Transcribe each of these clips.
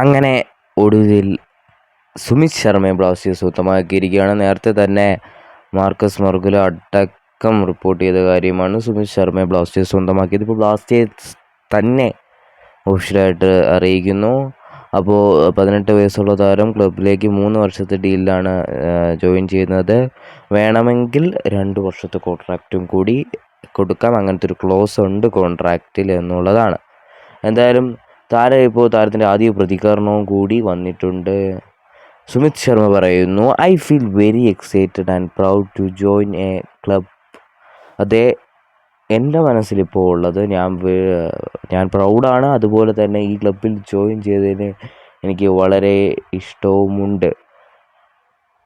അങ്ങനെ ഒടുവിൽ സുമിത് ശർമ്മയെ ബ്ലാസ്റ്റേഴ്സ് സ്വന്തമാക്കിയിരിക്കുകയാണ് നേരത്തെ തന്നെ മാർക്കസ് മർഗുല അടക്കം റിപ്പോർട്ട് ചെയ്ത കാര്യമാണ് സുമിത് ശർമ്മയെ ബ്ലാസ്റ്റേഴ്സ് സ്വന്തമാക്കിയത്. ഇപ്പോൾ ബ്ലാസ്റ്റേഴ്സ് തന്നെ ഒഫീഷ്യലായിട്ട് അറിയിക്കുന്നു. അപ്പോൾ പതിനെട്ട് വയസ്സുള്ള താരം ക്ലബിലേക്ക് മൂന്ന് വർഷത്തെ ഡീലിലാണ് ജോയിൻ ചെയ്യുന്നത്. വേണമെങ്കിൽ രണ്ട് വർഷത്തെ കോൺട്രാക്റ്റും കൂടി കൊടുക്കാം. അങ്ങനത്തെ ഒരു ക്ലോസ് ഉണ്ട് കോൺട്രാക്റ്റിൽ എന്നുള്ളതാണ്. എന്തായാലും താരം ഇപ്പോൾ താരത്തിന്റെ ആദ്യ പ്രതികരണവും കൂടി വന്നിട്ടുണ്ട്. സുമിത് ശർമ്മ പറയുന്നു I feel very excited and proud to join a club അതേ എന്റെ മനസ്സിലിപ്പോൾ ഉള്ളത് ഞാൻ ഞാൻ പ്രൗഡാണ് അതുപോലെ തന്നെ ഈ ക്ലബിൽ ജോയിൻ ചെയ്തതിന് എനിക്ക് വളരെ ഇഷ്ടവുമുണ്ട്.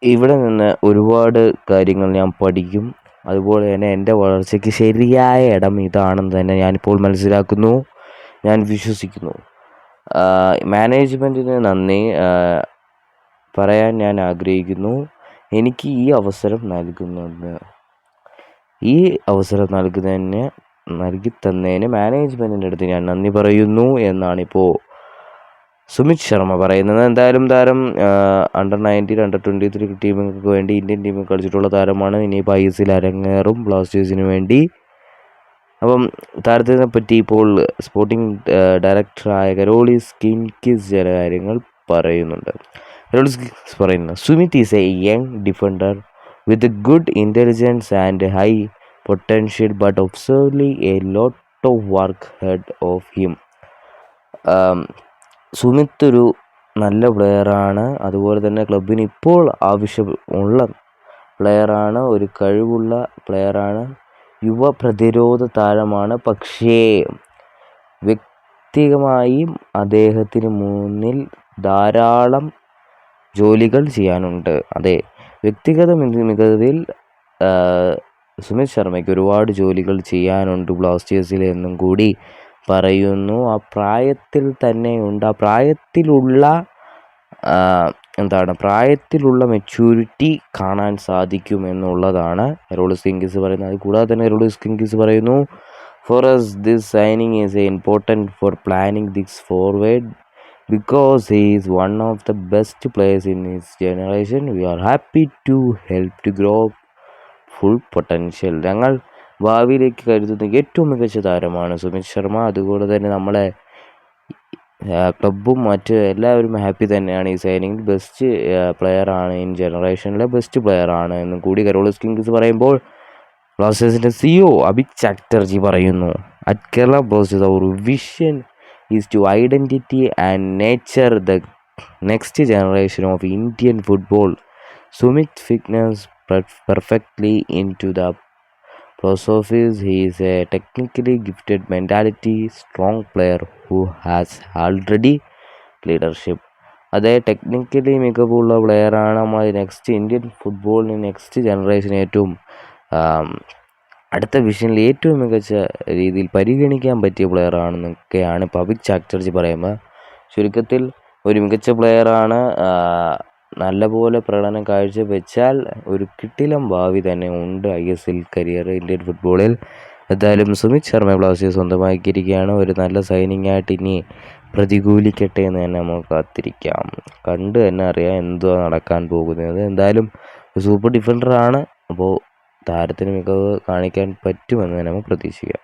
ഇവിടെ നിന്ന് ഒരുപാട് കാര്യങ്ങൾ ഞാൻ പഠിക്കും. അതുപോലെ തന്നെ എന്റെ വളർച്ചയ്ക്ക് ശരിയായ ഇടം ഇതാണെന്ന് തന്നെ ഞാനിപ്പോൾ മനസ്സിലാക്കുന്നു. ഞാൻ വിശ്വസിക്കുന്നു. മാനേജ്മെന്റിന് നന്ദി. പറയാൻ ഞാൻ ആഗ്രഹിക്കുന്നു. എനിക്ക് ഈ അവസരം നൽകുന്നതിന് ഈ അവസരം നൽകുന്നതിന് നൽകി തന്നതിന് മാനേജ്മെന്റിന്റെ അടുത്ത് ഞാൻ നന്ദി പറയുന്നു എന്നാണിപ്പോൾ സുമിത് ശർമ്മ പറയുന്നത്. എന്തായാലും താരം under nineteen under twenty three ടീമുകൾക്ക് വേണ്ടി ഇന്ത്യൻ ടീമിൽ കളിച്ചിട്ടുള്ള താരമാണ്. ഇനിയിപ്പോൾ ഐ എസ് എൽ അരങ്ങേറും. ബ്ലാസ്റ്റേഴ്സിന് വേണ്ടി അപ്പം താരത്തിനെ പറ്റി ഇപ്പോൾ സ്പോർട്ടിംഗ് ഡയറക്ടറായ കരോളിസ് കിൻകിസ് ചില കാര്യങ്ങൾ പറയുന്നുണ്ട്. കരോളിസ് പറയുന്നു Sumit is a young defender with good intelligence and high potential but obviously a lot of work head of him Sumit ഒരു നല്ല പ്ലെയറാണ് അതുപോലെ തന്നെ ക്ലബിന് ഇപ്പോൾ ആവശ്യമുള്ള പ്ലെയറാണ് ഒരു കഴിവുള്ള പ്ലെയറാണ് യുവ പ്രതിരോധ താരമാണ് പക്ഷേ വ്യക്തികമായും അദ്ദേഹത്തിന് മുന്നിൽ ധാരാളം ജോലികൾ ചെയ്യാനുണ്ട്. അതെ വ്യക്തിഗത മികവിൽ സുമിത് ശർമ്മയ്ക്ക് ഒരുപാട് ജോലികൾ ചെയ്യാനുണ്ട്. ബ്ലാസ്റ്റേഴ്സിൽ എന്നും കൂടി പറയുന്നു. ആ പ്രായത്തിൽ തന്നെയുണ്ട്. ആ പ്രായത്തിലുള്ള എന്താണ് പ്രായത്തിലുള്ള മെച്യൂരിറ്റി കാണാൻ സാധിക്കും എന്നുള്ളതാണ് എറോളിസ് കിങ്കിസ് പറയുന്നത്. അത് കൂടാതെ തന്നെ എറോളിസ് കിങ്കിസ് പറയുന്നു. For us this signing is a important for planning this forward because he's one of the best players in his generation we are happy to help to grow full potential ഞങ്ങൾ ഭാവിയിലേക്ക് കരുതുന്ന ഏറ്റവും മികച്ച താരമാണ് സുമിത് ശർമ്മ. അതുപോലെ തന്നെ നമ്മളെ ക്ലബും മറ്റ് എല്ലാവരും ഹാപ്പി തന്നെയാണ്. ഈ സൈനിങ് ബെസ്റ്റ് പ്ലെയർ ആണ്. ഇൻ ജനറേഷനിലെ ബെസ്റ്റ് പ്ലെയർ ആണ് എന്നും കൂടി കരോളിസ് കിങ്സ് പറയുമ്പോൾ ബ്ലാസ്റ്റേഴ്സിന്റെ സിഒ അഭിക് ചാറ്റർജി പറയുന്നു. At Kerala blasters our vision is to identity and nature the next generation of Indian football Sumit fitness perfectly into the Prosopis, he is a technically gifted mentality, strong player who has already leadership. അതേ technically മികവുള്ള പ്ലെയറാണ് നമ്മൾ next Indian ഫുട്ബോളിന് next generation ഏറ്റവും അടുത്ത വിഷനിൽ ഏറ്റവും മികച്ച രീതിയിൽ പരിഗണിക്കാൻ പറ്റിയ പ്ലെയറാണെന്നൊക്കെയാണ് പവിക് ചാറ്റർജി പറയുമ്പോൾ ചുരുക്കത്തിൽ ഒരു മികച്ച പ്ലെയറാണ് നല്ലപോലെ പ്രകടനം കാഴ്ചവെച്ചാൽ ഒരു കിട്ടിലം ഭാവി തന്നെ ഉണ്ട്. I S L career Indian ഫുട്ബോളിൽ എന്തായാലും സുമിത് ശർമ്മ ബ്ലാസ്റ്റേഴ്സ് സ്വന്തമാക്കിയിരിക്കുകയാണ്. ഒരു നല്ല സൈനിങ് ആയിട്ട് ഇനി പ്രതികൂലിക്കട്ടെ എന്ന് തന്നെ നമുക്ക് കാത്തിരിക്കാം. കണ്ട് തന്നെ അറിയാം എന്തോ നടക്കാൻ പോകുന്നത്. എന്തായാലും സൂപ്പർ ഡിഫൻഡറാണ് അപ്പോൾ താരത്തിന് മികവ് കാണിക്കാൻ പറ്റുമെന്ന് തന്നെ നമുക്ക് പ്രതീക്ഷിക്കാം.